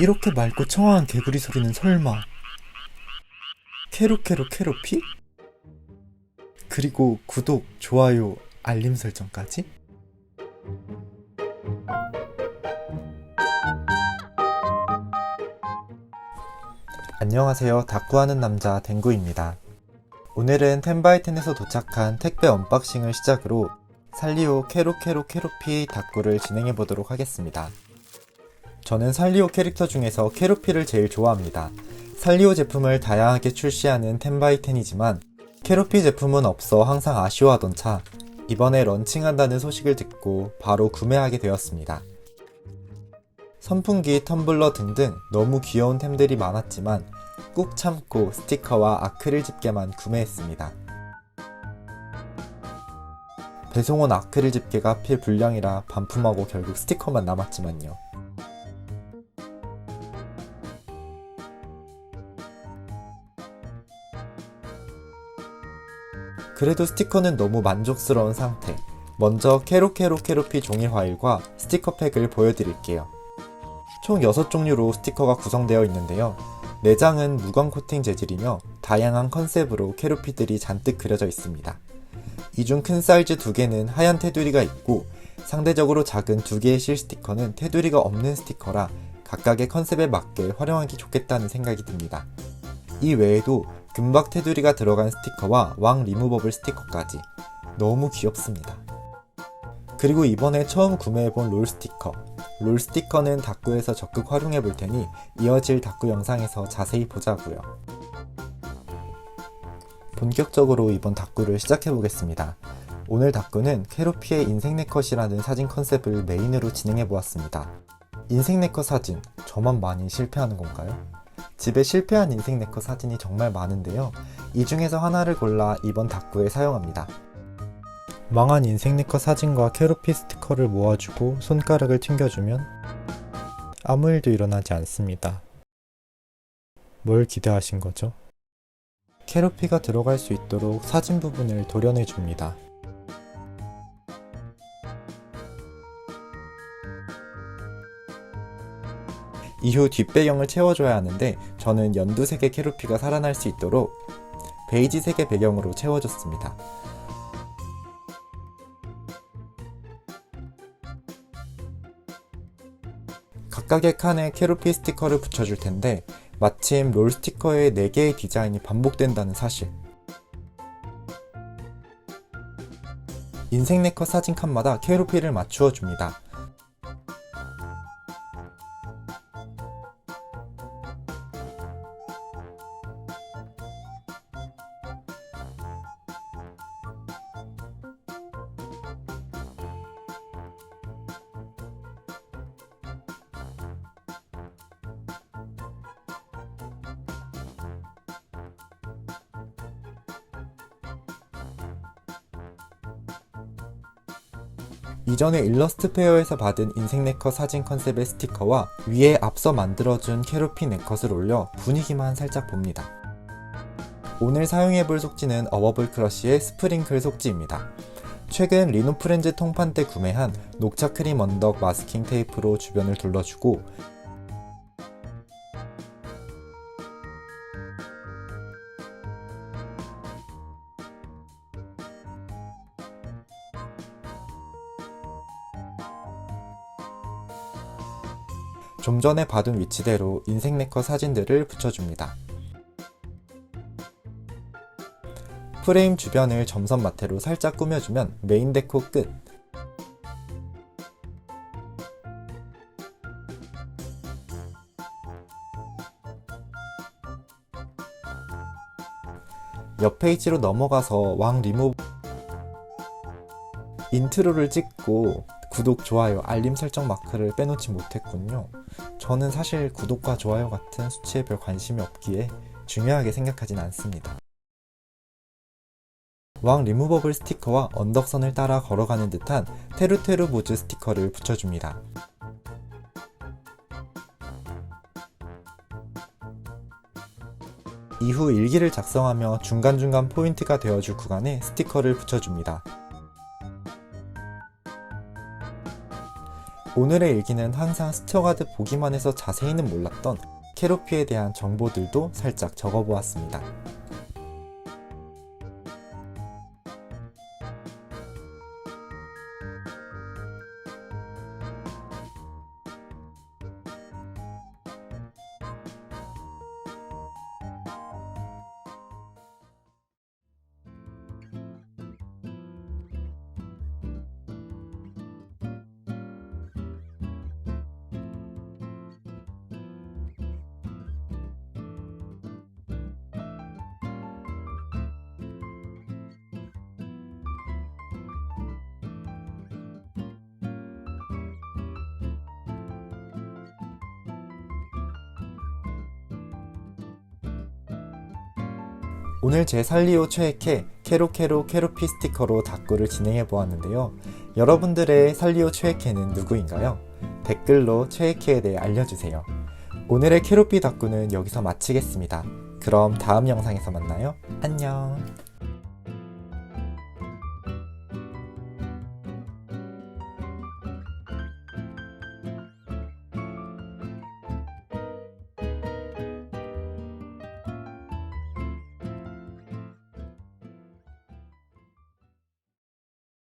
이렇게 맑고 청아한 개구리 소리는 설마 캐로캐로 캐로피? 그리고 구독, 좋아요, 알림 설정까지? 안녕하세요. 다꾸하는 남자 댕구입니다. 오늘은 텐바이텐에서 도착한 택배 언박싱을 시작으로 살리오 캐로캐로 캐로피 다꾸를 진행해 보도록 하겠습니다. 저는 살리오 캐릭터 중에서 캐로피를 제일 좋아합니다. 살리오 제품을 다양하게 출시하는 텐바이텐이지만 캐로피 제품은 없어 항상 아쉬워하던 차 이번에 런칭한다는 소식을 듣고 바로 구매하게 되었습니다. 선풍기, 텀블러 등등 너무 귀여운 템들이 많았지만 꾹 참고 스티커와 아크릴 집게만 구매했습니다. 배송 온 아크릴 집게가 필 불량이라 반품하고 결국 스티커만 남았지만요. 그래도 스티커는 너무 만족스러운 상태. 먼저 캐로캐로 캐로피 종이 화일과 스티커 팩을 보여드릴게요. 총 6종류로 스티커가 구성되어 있는데요. 내장은 무광 코팅 재질이며 다양한 컨셉으로 캐로피들이 잔뜩 그려져 있습니다. 이 중 큰 사이즈 두 개는 하얀 테두리가 있고 상대적으로 작은 두 개의 실 스티커는 테두리가 없는 스티커라 각각의 컨셉에 맞게 활용하기 좋겠다는 생각이 듭니다. 이 외에도 금박 테두리가 들어간 스티커와 왕 리무버블 스티커까지 너무 귀엽습니다. 그리고 이번에 처음 구매해본 롤 스티커. 롤 스티커는 다꾸에서 적극 활용해 볼 테니 이어질 다꾸 영상에서 자세히 보자고요. 본격적으로 이번 다꾸를 시작해 보겠습니다. 오늘 다꾸는 캐로피의 인생 네컷이라는 사진 컨셉을 메인으로 진행해 보았습니다. 인생 네컷 사진, 저만 많이 실패하는 건가요? 집에 실패한 인생 네컷 사진이 정말 많은데요. 이 중에서 하나를 골라 이번 다꾸에 사용합니다. 망한 인생 네컷 사진과 캐로피 스티커를 모아주고 손가락을 튕겨주면 아무 일도 일어나지 않습니다. 뭘 기대하신 거죠? 캐로피가 들어갈 수 있도록 사진 부분을 도려내 줍니다. 이후 뒷배경을 채워줘야 하는데 저는 연두색의 캐로피가 살아날 수 있도록 베이지색의 배경으로 채워줬습니다. 각각의 칸에 캐로피 스티커를 붙여줄 텐데 마침 롤 스티커의 4개의 디자인이 반복된다는 사실. 인생 네컷 사진 칸마다 캐로피를 맞추어 줍니다. 이전에 일러스트 페어에서 받은 인생 네컷 사진 컨셉의 스티커와 위에 앞서 만들어준 캐로피 네컷을 올려 분위기만 살짝 봅니다. 오늘 사용해볼 속지는 어버블 크러쉬의 스프링클 속지입니다. 최근 리노프렌즈 통판 때 구매한 녹차 크림 언덕 마스킹 테이프로 주변을 둘러주고 좀 전에 받은 위치대로 인생 네컷 사진들을 붙여줍니다. 프레임 주변을 점선 마테로 살짝 꾸며주면 메인 데코 끝! 옆 페이지로 넘어가서 왕 리무브 인트로를 찍고 구독, 좋아요, 알림 설정 마크를 빼놓지 못했군요. 저는 사실 구독과 좋아요 같은 수치에 별 관심이 없기에 중요하게 생각하진 않습니다. 왕 리무버블 스티커와 언덕선을 따라 걸어가는 듯한 테루테루 모즈 스티커를 붙여줍니다. 이후 일기를 작성하며 중간중간 포인트가 되어줄 구간에 스티커를 붙여줍니다. 오늘의 일기는 항상 스티어가드 보기만 해서 자세히는 몰랐던 캐로피에 대한 정보들도 살짝 적어보았습니다. 오늘 제 살리오 최애캐 캐로캐로 캐로피 스티커로 다꾸를 진행해 보았는데요. 여러분들의 살리오 최애캐는 누구인가요? 댓글로 최애캐에 대해 알려주세요. 오늘의 캐로피 다꾸는 여기서 마치겠습니다. 그럼 다음 영상에서 만나요. 안녕.